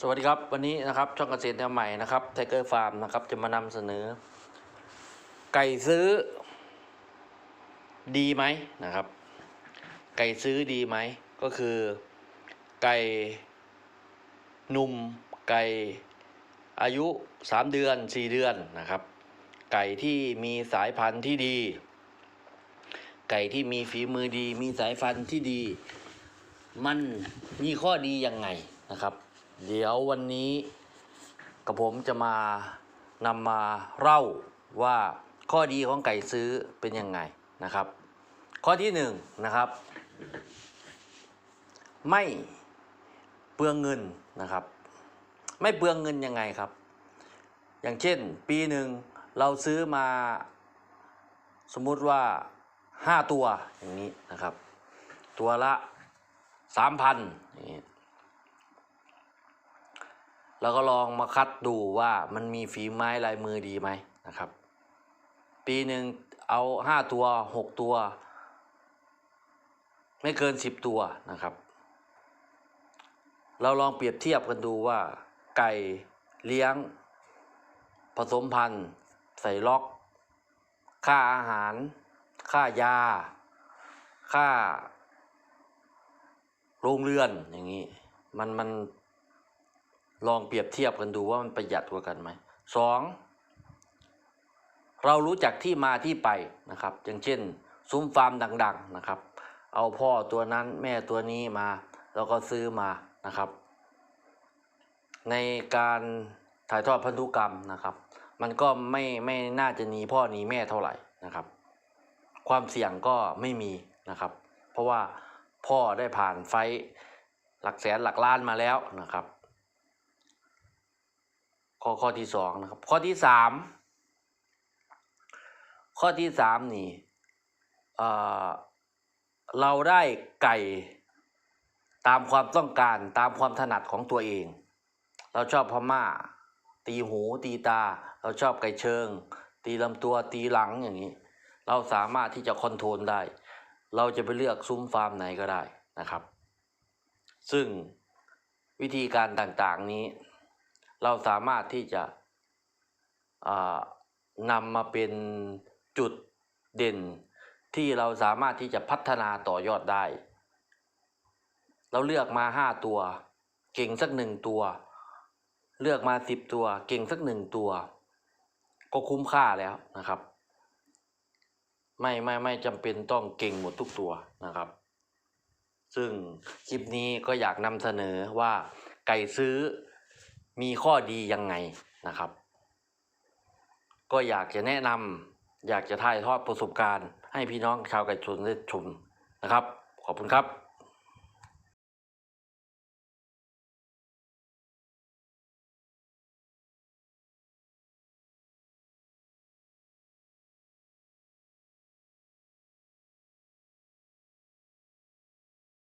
สวัสดีครับ วันนี้นะครับช่องเกษตรแนวใหม่นะครับไทเกอร์ฟาร์มนะครับจะมานำเสนอ ไก่ซื้อ ดีไหมนะครับ ไก่ซื้อดีไหม ก็คือ ไก่หนุ่ม ไก่อายุ 3 เดือน 4 เดือนนะครับ ไก่ที่มีสายพันธุ์ที่ดี ไก่ที่มีฝีมือดี มีสายพันธุ์ที่ดี มันมีข้อดียังไงนะครับ เดี๋ยววันนี้กับผมจะมานำมาเล่าว่าข้อดีของไก่ซื้อเป็นยังไงนะครับ ข้อที่หนึ่งนะครับ ไม่เปลืองเงินนะครับ ไม่เปลืองเงินยังไงครับ อย่างเช่นปีหนึ่งเราซื้อมาสมมุติว่าห้าตัวอย่างนี้นะครับ ตัวละสามพันอย่างนี้ เราก็ลองมาคัดดูว่ามันมีฝีไม้ลายมือดีไหมนะครับ ปีหนึ่งเอาห้าตัวหกตัว ไม่เกินสิบตัวนะครับ เราลองเปรียบเทียบกันดูว่าไก่เลี้ยง ผสมพันธุ์ ใส่ล็อก ค่าอาหาร ค่ายา ค่า โรงเรือนอย่างนี้ มันมัน ลองเปรียบเทียบกันดูว่ามันประหยัดกว่ากันไหมสองเรารู้จักที่มาที่ไปนะครับ อย่างเช่น ซุ้มฟาร์มดัง ๆนะครับ เอาพ่อตัวนั้นแม่ตัวนี้มา แล้วก็ซื้อมานะครับ ในการถ่ายทอดพันธุกรรมนะครับ มันก็ไม่ไม่น่าจะหนีพ่อหนีแม่เท่าไหร่นะครับ ความเสี่ยงก็ไม่มีนะครับ เพราะว่าพ่อได้ผ่านไฟหลักแสนหลักล้านมาแล้วนะครับ ข้อข้อที่สองนะครับ ข้อที่สามข้อที่สามนี่เออเราได้ไก่ตามความต้องการตามความถนัดของตัวเอง เราชอบพม่า ตีหูตีตา เราชอบไก่เชิง ตีลำตัวตีหลังอย่างนี้ เราสามารถที่จะคอนโทรลได้ เราจะไปเลือกซุ้มฟาร์มไหนก็ได้นะครับ ซึ่งวิธีการต่างๆนี้ เราสามารถที่จะนำมาเป็นจุดเด่นที่เราสามารถที่จะพัฒนาต่อยอดได้ เราเลือกมาห้าตัว เก่งสักหนึ่งตัว เลือกมาสิบตัว เก่งสักหนึ่งตัว ก็คุ้มค่าแล้วนะครับ ไม่ไม่ไม่จำเป็นต้องเก่งหมดทุกตัวนะครับ ซึ่งคลิปนี้ก็อยากนำเสนอว่าไก่ซื้อ มีข้อดียังไงนะครับ ก็อยากจะแนะนำอยากจะถ่ายทอดประสบการณ์ ให้พี่น้องชาวไก่ชนได้ชมนะครับ ขอบคุณครับ